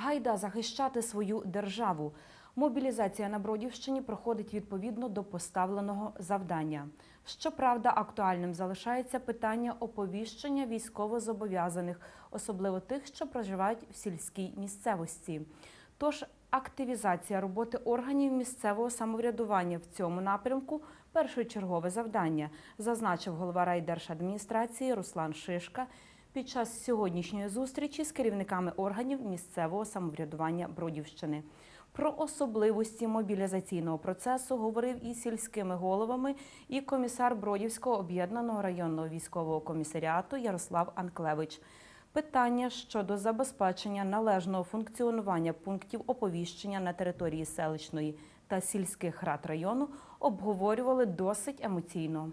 Гайда захищати свою державу. Мобілізація на Бродівщині проходить відповідно до поставленого завдання. Щоправда, актуальним залишається питання оповіщення військовозобов'язаних, особливо тих, що проживають в сільській місцевості. Тож активізація роботи органів місцевого самоврядування в цьому напрямку першочергове завдання, зазначив голова райдержадміністрації Руслан Шишка під час сьогоднішньої зустрічі з керівниками органів місцевого самоврядування Бродівщини. Про особливості мобілізаційного процесу говорив із сільськими головами і комісар Бродівського об'єднаного районного військового комісаріату Ярослав Анклевич. Питання щодо забезпечення належного функціонування пунктів оповіщення на території селищної та сільських рад району обговорювали досить емоційно.